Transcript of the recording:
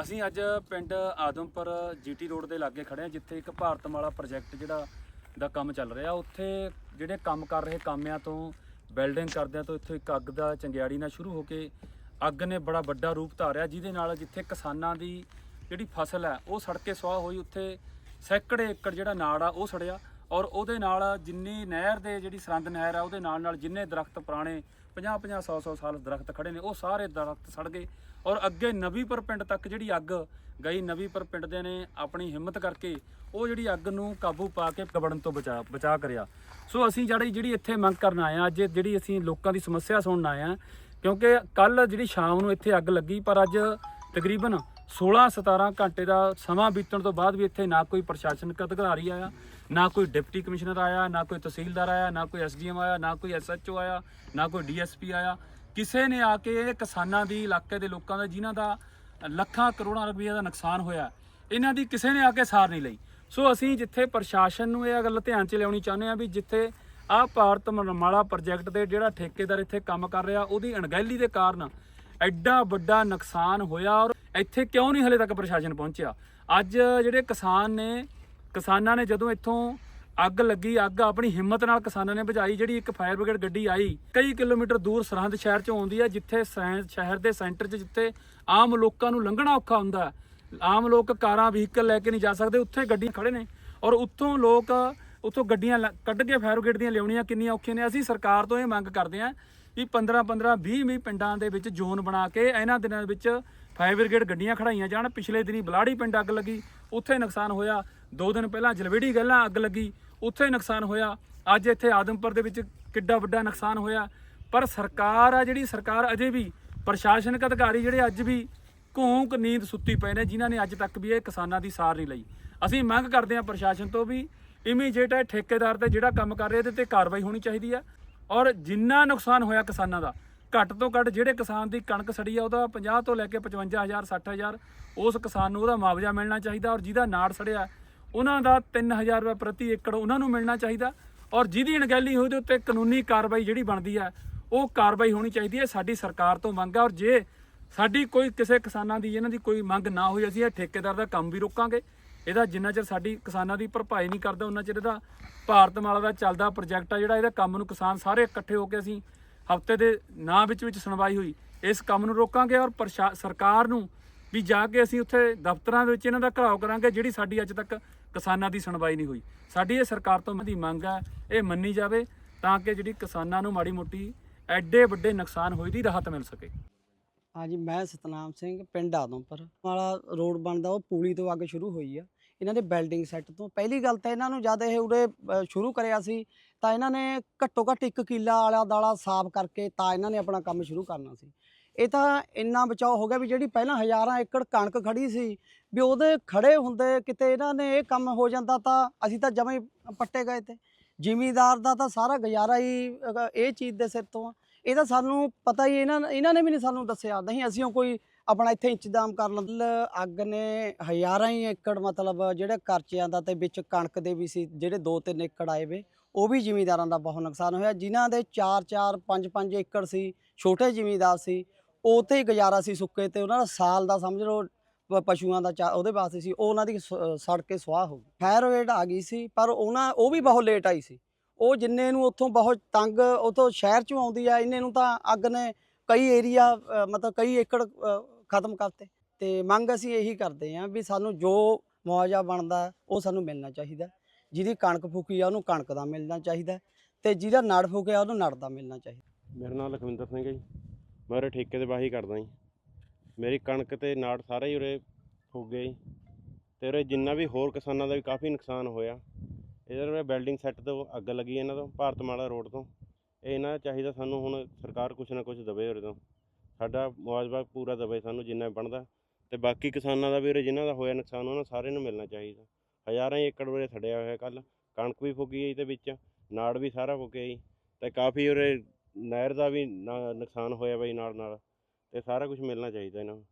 ਅਸੀਂ ਅੱਜ ਪਿੰਡ ਆਦਮਪੁਰ ਜੀਟੀ ਰੋਡ ਦੇ ਲਾਗੇ ਖੜੇ ਹਾਂ, ਜਿੱਥੇ ਇੱਕ ਭਾਰਤਮਾਲਾ ਪ੍ਰੋਜੈਕਟ ਜਿਹੜਾ ਦਾ ਕੰਮ ਚੱਲ ਰਿਹਾ। ਉੱਥੇ ਜਿਹੜੇ ਕੰਮ ਕਰ ਰਹੇ ਕਾਮਿਆਂ ਤੋਂ, ਬਿਲਡਿੰਗ ਕਰਦਿਆਂ ਤੋਂ, ਇੱਥੋਂ ਇੱਕ ਅੱਗ ਦਾ ਚੰਗਿਆੜੀ ਨਾਲ ਸ਼ੁਰੂ ਹੋ ਕੇ ਅੱਗ ਨੇ ਬੜਾ ਵੱਡਾ ਰੂਪ ਧਾਰਿਆ, ਜਿਹਦੇ ਨਾਲ ਜਿੱਥੇ ਕਿਸਾਨਾਂ ਦੀ ਜਿਹੜੀ ਫਸਲ ਹੈ, ਉਹ ਸੜ ਕੇ ਸੁਆਹ ਹੋਈ। ਉੱਥੇ ਸੈਂਕੜੇ ਏਕੜ ਜਿਹੜਾ ਨਾੜ ਆ, ਉਹ ਸੜਿਆ ਔਰ ਉਹਦੇ ਨਾਲ ਜਿੰਨੀ ਨਹਿਰ ਦੇ ਜਿਹੜੀ ਸਰੰਦ ਨਹਿਰ ਆ, ਉਹਦੇ ਨਾਲ ਨਾਲ ਜਿੰਨੇ ਦਰਖਤ ਪੁਰਾਣੇ 50 50 100 100 ਸਾਲ ਦਰਖਤ ਖੜੇ ਨੇ, ਉਹ ਸਾਰੇ ਦਰਖਤ ਸੜ ਗਏ। ਔਰ ਅੱਗੇ ਨਵੀਪੁਰ ਪਿੰਡ ਤੱਕ ਜਿਹੜੀ ਅੱਗ ਗਈ ਨਵੀਪੁਰ ਪਿੰਡ ਦੇ ਨੇ ਆਪਣੀ ਹਿੰਮਤ ਕਰਕੇ ਉਹ ਜਿਹੜੀ ਅੱਗ ਨੂੰ ਕਾਬੂ ਪਾ ਕੇ ਕਬੜਨ ਤੋਂ ਬਚਾ ਬਚਾ ਕਰਿਆ। ਸੋ ਅਸੀਂ ਜਿਹੜੀ ਜਿਹੜੀ ਇੱਥੇ ਮੰਗ ਕਰਨ ਆਏ ਆ ਅੱਜ ਜਿਹੜੀ ਅਸੀਂ ਲੋਕਾਂ ਦੀ ਸਮੱਸਿਆ ਸੁਣਨ ਆਏ ਆ ਕਿਉਂਕਿ ਕੱਲ ਜਿਹੜੀ ਸ਼ਾਮ ਨੂੰ ਇੱਥੇ ਅੱਗ ਲੱਗੀ, ਪਰ ਅੱਜ ਤਕਰੀਬਨ 16 17 ਘੰਟੇ ਦਾ ਸਮਾਂ ਬੀਤਣ ਤੋਂ ਬਾਅਦ ਵੀ ਇੱਥੇ ਨਾ ਕੋਈ ਪ੍ਰਸ਼ਾਸਨਿਕ ਅਧਿਕਾਰੀ ਆਇਆ ਨਾ ਕੋਈ ਡਿਪਟੀ ਕਮਿਸ਼ਨਰ ਆਇਆ, ਨਾ ਕੋਈ ਤਹਿਸੀਲਦਾਰ ਆਇਆ, ਨਾ ਕੋਈ ਐਸਡੀਐਮ ਆਇਆ, ਨਾ ਕੋਈ ਐਸਐਚਓ ਆਇਆ, ਨਾ ਕੋਈ ਡੀਐਸਪੀ ਆਇਆ। ਕਿਸੇ ਨੇ ਆ ਕੇ ਇਹ ਕਿਸਾਨਾਂ ਦੀ, ਇਲਾਕੇ ਦੇ ਲੋਕਾਂ ਦਾ, ਜਿਨ੍ਹਾਂ ਦਾ ਲੱਖਾਂ ਕਰੋੜਾਂ ਰੁਪਏ ਦਾ ਨੁਕਸਾਨ ਹੋਇਆ, ਇਹਨਾਂ ਦੀ ਕਿਸੇ ਨੇ ਆ ਕੇ ਸਾਰ ਨਹੀਂ ਲਈ। ਸੋ ਅਸੀਂ ਜਿੱਥੇ ਪ੍ਰਸ਼ਾਸਨ ਨੂੰ ਇਹ ਗੱਲ ਧਿਆਨ 'ਚ ਲਿਆਉਣੀ ਚਾਹੁੰਦੇ ਆ ਵੀ ਜਿੱਥੇ ਆ ਭਾਰਤ ਮਾਲਾ ਪ੍ਰੋਜੈਕਟ ਦੇ ਜਿਹੜਾ ਠੇਕੇਦਾਰ ਇੱਥੇ ਕੰਮ ਕਰ ਰਿਹਾ, ਉਹਦੀ ਅਣਗਹਿਲੀ ਦੇ ਕਾਰਨ ਐਡਾ ਵੱਡਾ ਨੁਕਸਾਨ ਹੋਇਆ ਔਰ ਇੱਥੇ ਕਿਉਂ ਨਹੀਂ ਹਲੇ ਤੱਕ ਪ੍ਰਸ਼ਾਸਨ ਪਹੁੰਚਿਆ? ਅੱਜ ਜਿਹੜੇ ਕਿਸਾਨ ਨੇ ਕਿਸਾਨਾਂ ਨੇ ਜਦੋਂ ਇੱਥੋਂ ਅੱਗ ਲੱਗੀ, ਅੱਗ ਆਪਣੀ ਹਿੰਮਤ ਨਾਲ ਕਿਸਾਨਾਂ ਨੇ ਬੁਝਾਈ, ਜਿਹੜੀ ਇੱਕ ਫਾਇਰ ਬ੍ਰਿਗੇਡ ਗੱਡੀ ਆਈ, ਕਈ ਕਿਲੋਮੀਟਰ ਦੂਰ ਸਰਹੰਦ ਸ਼ਹਿਰ ਚੋਂ ਆਉਂਦੀ ਹੈ, ਜਿੱਥੇ ਸੈਂ- ਸ਼ਹਿਰ ਦੇ ਸੈਂਟਰ 'ਚ ਜਿੱਥੇ ਆਮ ਲੋਕਾਂ ਨੂੰ ਲੰਘਣਾ ਔਖਾ ਹੁੰਦਾ ਆਮ ਲੋਕ ਕਾਰਾਂ, ਵਹੀਕਲ ਲੈ ਕੇ ਨਹੀਂ ਜਾ ਸਕਦੇ, ਉੱਥੇ ਗੱਡੀਆਂ ਖੜੇ ਨੇ। ਔਰ ਉੱਥੋਂ ਲੋਕ, ਉੱਥੋਂ ਗੱਡੀਆਂ ਲ- ਕੱਢ ਕੇ ਫਾਇਰ ਬ੍ਰਿਗੇਡ ਦੀਆਂ ਲਿਆਉਣੀਆਂ ਕਿੰਨੀਆਂ ਔਖੀਆਂ ਨੇ। ਅਸੀਂ ਸਰਕਾਰ ਤੋਂ ਇਹ ਮੰਗ ਕਰਦੇ ਹਾਂ ਵੀ 15 15 20 20 ਪਿੰਡਾਂ ਦੇ ਵਿੱਚ ਜ਼ੋਨ ਬਣਾ ਕੇ ਇਹਨਾਂ ਦਿਨਾਂ ਵਿੱਚ ਫਾਇਰ ਬ੍ਰਿਗੇਡ ਗੱਡੀਆਂ ਖੜਾਈਆਂ ਜਾਣ। ਪਿਛਲੇ ਦਿਨੀ ਬਲਾੜੀ ਪਿੰਡ ਅੱਗ ਲੱਗੀ, ਉੱਥੇ ਨੁਕਸਾਨ ਹੋਇਆ। ਦੋ ਦਿਨ ਪਹਿਲਾਂ ਜਲਵੇੜੀ ਗੱਲਾਂ ਅੱਗ ਲੱਗੀ, ਉੱਥੇ ਨੁਕਸਾਨ ਹੋਇਆ। ਅੱਜ ਇੱਥੇ ਆਦਮਪੁਰ ਦੇ ਵਿੱਚ ਕਿੱਡਾ ਵੱਡਾ ਨੁਕਸਾਨ ਹੋਇਆ। ਪਰ ਸਰਕਾਰ ਆ ਜਿਹੜੀ, ਸਰਕਾਰ ਅਜੇ ਵੀ, ਪ੍ਰਸ਼ਾਸਨਿਕ ਅਧਿਕਾਰੀ ਜਿਹੜੇ ਅੱਜ ਵੀ ਘੂੰਕ ਨੀਂਦ ਸੁੱਤੀ ਪਏ ਨੇ, ਜਿਨ੍ਹਾਂ ਨੇ ਅੱਜ ਤੱਕ ਵੀ ਇਹ ਕਿਸਾਨਾਂ ਦੀ ਸਾਰ ਨਹੀਂ ਲਈ। ਅਸੀਂ ਮੰਗ ਕਰਦੇ ਹਾਂ ਪ੍ਰਸ਼ਾਸਨ ਤੋਂ ਵੀ ਇਮੀਡੀਏਟ ਹੈ ਠੇਕੇਦਾਰ ਤੇ ਜਿਹੜਾ ਕੰਮ ਕਰ ਰਿਹਾ, ਇਹਦੇ ਤੇ ਕਾਰਵਾਈ ਹੋਣੀ ਚਾਹੀਦੀ ਆ। ਔਰ ਜਿੰਨਾ ਨੁਕਸਾਨ ਹੋਇਆ ਕਿਸਾਨਾਂ ਦਾ, ਘੱਟ ਤੋਂ ਘੱਟ ਜਿਹੜੇ ਕਿਸਾਨ ਦੀ ਕਣਕ ਸੜੀ ਆ, ਉਹਦਾ 50 ਤੋਂ ਲੈ ਕੇ 55000 60000 ਉਸ ਕਿਸਾਨ ਨੂੰ ਉਹਦਾ ਮੁਆਵਜ਼ਾ ਮਿਲਣਾ ਚਾਹੀਦਾ ਔਰ ਜਿਹਦਾ ਨਾੜ ਸੜਿਆ ਉਹਨਾਂ ਦਾ 3000 ਰੁਪਏ ਪ੍ਰਤੀ ਏਕੜ ਉਹਨਾਂ ਨੂੰ ਮਿਲਣਾ ਚਾਹੀਦਾ ਔਰ ਜਿਹਦੀ ਅਣਗਹਿਲੀ ਹੋਈ ਉਹਦੇ ਉੱਤੇ ਕਾਨੂੰਨੀ ਕਾਰਵਾਈ ਜਿਹੜੀ ਬਣਦੀ ਆ, ਉਹ ਕਾਰਵਾਈ ਹੋਣੀ ਚਾਹੀਦੀ ਹੈ, ਸਾਡੀ ਸਰਕਾਰ ਤੋਂ ਮੰਗ ਆ। ਔਰ ਜੇ ਸਾਡੀ ਕੋਈ ਕਿਸੇ ਕਿਸਾਨਾਂ ਦੀ, ਇਹਨਾਂ ਦੀ ਕੋਈ ਮੰਗ ਨਾ ਹੋਈ, ਅਸੀਂ ਇਹ ਠੇਕੇਦਾਰ ਦਾ ਕੰਮ ਵੀ ਰੋਕਾਂਗੇ। ਇਹਦਾ ਜਿੰਨਾ ਚਿਰ ਸਾਡੀ ਕਿਸਾਨਾਂ ਦੀ ਭਰਪਾਈ ਨਹੀਂ ਕਰਦਾ, ਉਹਨਾਂ ਚਿਰ ਇਹਦਾ ਭਾਰਤਮਾਲਾ ਦਾ ਚੱਲਦਾ ਪ੍ਰੋਜੈਕਟ ਆ ਜਿਹੜਾ, ਇਹਦਾ ਕੰਮ ਨੂੰ ਕਿਸਾਨ ਸਾਰੇ ਇਕੱਠੇ ਹੋ ਕੇ ਅਸੀਂ ਹਫ਼ਤੇ ਦੇ ਨਾਂ ਵਿੱਚ ਵਿੱਚ ਸੁਣਵਾਈ ਹੋਈ, ਇਸ ਕੰਮ ਨੂੰ ਰੋਕਾਂਗੇ ਔਰ ਪ੍ਰਸ਼ਾ- ਸਰਕਾਰ ਨੂੰ ਵੀ ਜਾ ਕੇ ਅਸੀਂ ਉੱਥੇ ਦਫ਼ਤਰਾਂ ਦੇ ਵਿੱਚ ਇਹਨਾਂ ਦਾ ਘਰਾਓ ਕਰਾਂਗੇ, ਜਿਹੜੀ ਸਾਡੀ ਅੱਜ ਤੱਕ ਕਿਸਾਨਾਂ ਦੀ ਸੁਣਵਾਈ ਨਹੀਂ ਹੋਈ। ਸਾਡੀ ਇਹ ਸਰਕਾਰ ਤੋਂ ਦੀ ਮੰਗ ਹੈ, ਇਹ ਮੰਨੀ ਜਾਵੇ ਤਾਂ ਕਿ ਜਿਹੜੀ ਕਿਸਾਨਾਂ ਨੂੰ ਮਾੜੀ ਮੋਟੀ ਐਡੇ ਵੱਡੇ ਨੁਕਸਾਨ ਹੋਏ ਦੀ ਰਾਹਤ ਮਿਲ ਸਕੇ। ਹਾਂਜੀ, ਮੈਂ ਸਤਨਾਮ ਸਿੰਘ ਪਿੰਡ ਆਦਮਪੁਰ। ਵਾਲਾ ਰੋਡ ਬਣਦਾ, ਉਹ ਪੂਲੀ ਤੋਂ ਅੱਗ ਸ਼ੁਰੂ ਹੋਈ ਆ। ਇਹਨਾਂ ਦੇ ਬਿਲਡਿੰਗ ਸੈੱਟ ਤੋਂ ਪਹਿਲੀ ਗੱਲ ਤਾਂ ਇਹਨਾਂ ਨੂੰ ਜਦ ਇਹ ਉਰੇ ਸ਼ੁਰੂ ਕਰਿਆ ਸੀ, ਤਾਂ ਇਹਨਾਂ ਨੇ ਘੱਟੋ ਘੱਟ ਇੱਕ ਕਿੱਲਾ ਆਲਾ ਦਾਲਾ ਸਾਫ਼ ਕਰਕੇ ਤਾਂ ਇਹਨਾਂ ਨੇ ਆਪਣਾ ਕੰਮ ਸ਼ੁਰੂ ਕਰਨਾ ਸੀ। ਇਹ ਤਾਂ ਇੰਨਾ ਬਚਾਓ ਹੋ ਗਿਆ ਵੀ ਜਿਹੜੀ ਪਹਿਲਾਂ ਹਜ਼ਾਰਾਂ ਏਕੜ ਕਣਕ ਖੜੀ ਸੀ, ਵੀ ਉਹਦੇ ਖੜੇ ਹੁੰਦੇ ਕਿਤੇ ਇਹਨਾਂ ਨੇ ਇਹ ਕੰਮ ਹੋ ਜਾਂਦਾ ਤਾਂ ਅਸੀਂ ਤਾਂ ਜਮਾਂ ਹੀ ਪੱਟੇ ਗਏ ਤੇ। ਜ਼ਿਮੀਦਾਰ ਦਾ ਤਾਂ ਸਾਰਾ ਗੁਜ਼ਾਰਾ ਹੀ ਇਹ ਚੀਜ਼ ਦੇ ਸਿਰ ਤੋਂ ਆ। ਇਹ ਤਾਂ ਸਾਨੂੰ ਪਤਾ ਹੀ ਇਹਨਾਂ ਇਹਨਾਂ ਨੇ ਵੀ ਨਹੀਂ ਸਾਨੂੰ ਦੱਸਿਆ। ਨਹੀਂ, ਅਸੀਂ ਉਹ ਕੋਈ ਆਪਣਾ ਇੱਥੇ ਇੰਤਜ਼ਾਮ ਕਰ ਲੈਂਦੇ ਅੱਗ ਨੇ ਹਜ਼ਾਰਾਂ ਹੀ ਏਕੜ ਮਤਲਬ ਜਿਹੜੇ ਕਰਚਿਆਂ ਦਾ ਤੇ ਵਿੱਚ ਕਣਕ ਦੇ ਵੀ ਸੀ, ਜਿਹੜੇ 2-3 ਏਕੜ ਆਏ ਵੇ, ਉਹ ਵੀ ਜ਼ਿਮੀਦਾਰਾਂ ਦਾ ਬਹੁਤ ਨੁਕਸਾਨ ਹੋਇਆ। ਜਿਨ੍ਹਾਂ ਦੇ 4-4 5-5 ਏਕੜ ਸੀ, ਛੋਟੇ ਜ਼ਿਮੀਦਾਰ ਸੀ ਉਹ ਤੇ ਹੀ ਗੁਜ਼ਾਰਾ ਸੀ ਸੁੱਕੇ ਤੇ ਉਹਨਾਂ ਦਾ ਸਾਲ ਦਾ ਸਮਝ ਲਓ ਪ- ਪਸ਼ੂਆਂ ਦਾ ਚਾ- ਉਹਦੇ ਵਾਸਤੇ ਸੀ ਉਹ ਉਹਨਾਂ ਦੀ ਸ- ਸੜ ਕੇ ਸੁਆਹ ਹੋ ਗਈ। ਫਾਇਰ ਬ੍ਰਿਗੇਡ ਆ ਗਈ ਸੀ ਪਰ ਉਹਨਾਂ ਉਹ ਵੀ ਬਹੁਤ ਲੇਟ ਆਈ ਸੀ। ਉਹ ਜਿੰਨੇ ਨੂੰ ਉੱਥੋਂ ਬਹੁਤ ਤੰਗ ਉੱਥੋਂ ਸ਼ਹਿਰ ਚੋਂ ਆਉਂਦੀ ਆ ਇਹਨੇ ਨੂੰ ਤਾਂ ਅੱਗ ਨੇ ਕਈ ਏਰੀਆ ਮਤਲਬ ਕਈ ਏਕੜ ਅ, ਖਤਮ ਕਰਤੇ। ਤੇ ਮੰਗ ਅਸੀਂ ਇਹੀ ਕਰਦੇ ਹਾਂ ਵੀ ਸਾਨੂੰ ਜੋ ਮੁਆਵਜ਼ਾ ਬਣਦਾ ਉਹ ਸਾਨੂੰ ਮਿਲਣਾ ਚਾਹੀਦਾ। ਜਿਹਦੀ ਕਣਕ ਫੂਕੀ ਆ ਉਹਨੂੰ ਕਣਕ ਦਾ ਮਿਲਣਾ ਚਾਹੀਦਾ। ਤੇ ਜਿਹਦਾ ਨੜ ਫੂਕਿਆ ਉਹਨੂੰ ਨੜ ਦਾ ਮਿਲਣਾ ਚਾਹੀਦਾ। ਮੇਰਾ ਨਾਮ ਲਖਵਿੰਦਰ ਸਿੰਘ ਹੈ ਜੀ। ਮੈਂ ਉਰੇ ਠੇਕੇ ਤੇ ਵਾਹੀ ਕਰਦਾ ਜੀ। ਮੇਰੀ ਕਣਕ ਤੇ ਨਾੜ ਸਾਰਾ ਹੀ ਉਰੇ ਫੁੱਗ ਗਿਆ ਜੀ। ਤੇ ਉਰੇ ਜਿੰਨਾ ਵੀ ਹੋਰ ਕਿਸਾਨਾਂ ਦਾ ਵੀ ਕਾਫੀ ਨੁਕਸਾਨ ਹੋਇਆ। ਇਹਦੇ ਉਰੇ ਬਿਲਡਿੰਗ ਸੈੱਟ ਤੋਂ ਅੱਗ ਲੱਗੀ ਇਹਨਾਂ ਤੋਂ, ਭਾਰਤਮਾਲਾ ਰੋਡ ਤੋਂ। ਇਹ ਇਹਨਾਂ ਦਾ ਚਾਹੀਦਾ ਸਾਨੂੰ ਹੁਣ ਸਰਕਾਰ ਕੁਛ ਨਾ ਕੁਛ ਦਵੇ ਉਰੇ ਤੋਂ। ਸਾਡਾ ਮੁਆਵਜ਼ਾ ਪੂਰਾ ਦਵੇ ਸਾਨੂੰ ਜਿੰਨਾ ਬਣਦਾ। ਤੇ ਬਾਕੀ ਕਿਸਾਨਾਂ ਦਾ ਵੀ ਉਰੇ ਜਿਨ੍ਹਾਂ ਦਾ ਹੋਇਆ ਨੁਕਸਾਨ, ਉਹਨਾਂ ਸਾਰਿਆਂ ਨੂੰ ਮਿਲਣਾ ਚਾਹੀਦਾ। ਹਜ਼ਾਰਾਂ ਹੀ ਏਕੜ ਉਰੇ ਸੜਿਆ ਹੋਇਆ ਕੱਲ ਕਣਕ ਵੀ ਫੁੱਗੀ ਹੈ ਜੀ ਤੇ ਵਿੱਚ, ਨਾੜ ਵੀ ਸਾਰਾ ਫੁੱਕਿਆ ਜੀ। ਤੇ ਕਾਫੀ ਉਰੇ ਨਹਿਰ ਦਾ ਵੀ ਨਾ- ਨੁਕਸਾਨ ਹੋਇਆ ਬਈ ਨਾਲ ਨਾਲ ਤੇ ਸਾਰਾ ਕੁਝ ਮਿਲਣਾ ਚਾਹੀਦਾ ਇਹਨਾਂ ਨੂੰ।